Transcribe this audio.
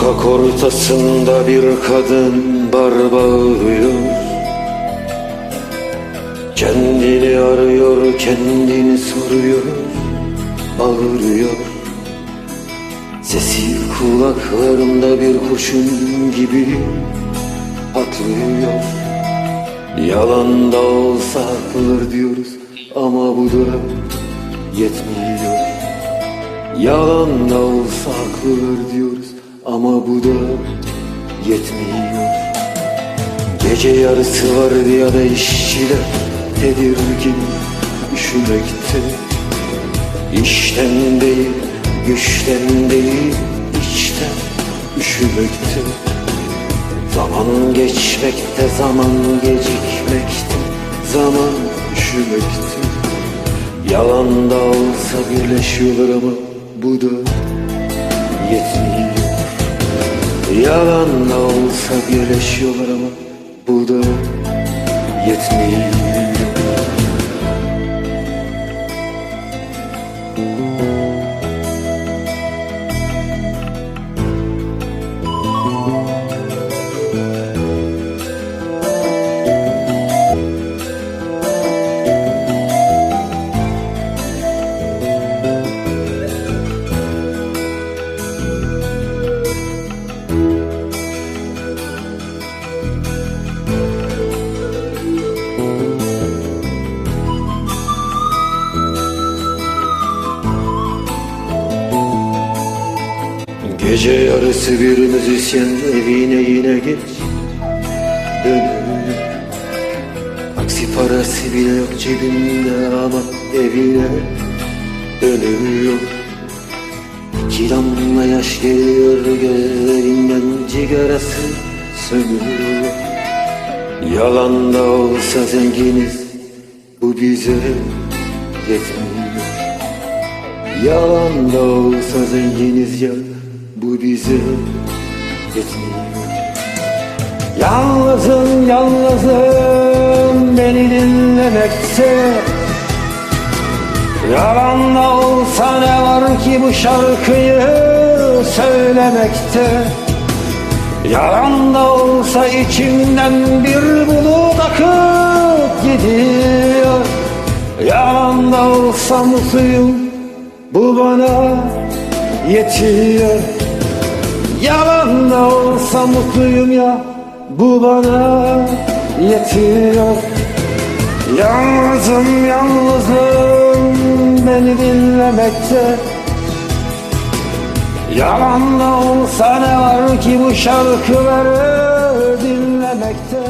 Sokak ortasında bir kadın bar bağırıyor. Kendini arıyor, kendini soruyor Ağırıyor Sesi kulaklarımda bir kurşun gibi patlıyor. Yalan da olsa haklıdır diyoruz ama bu da yetmiyor. Yalan da olsa haklıdır diyoruz ama bu da yetmiyor. Gece yarısı vardı ya da işçiler tedirgin üşümekte. İşten değil, güçten değil, içten üşümekte. Zaman geçmekte, zaman gecikmekte, zaman üşümekte. Yalan da olsa birleşiyorlar ama bu da yetmiyor Yalan da olsa birleşiyorlar ama bu da yetmiyor Gece yarısı bir müzisyen evine yine geç. Dönüyor Taksi parası bile yok cebinde ama evine dönüyor İki damla yaş geliyor gözlerinden cigarası sönüyor Yalan da olsa zenginiz bu bize yetmiyor. Yalan da olsa zenginiz ya bu bize yetmiyor Yalnızım yalnızım beni dinlemekte Yalan da olsa ne var ki bu şarkıyı söylemekte? Yalan da olsa içimden bir bulut akıp gidiyor. Yalan da olsa mutluyum bu bana yetiyor Yalan da olsa mutluyum ya bu bana yetiyor. Yalnızım yalnızım beni dinlemekte. Yalan da olsa ne var ki bu şarkıları dinlemekte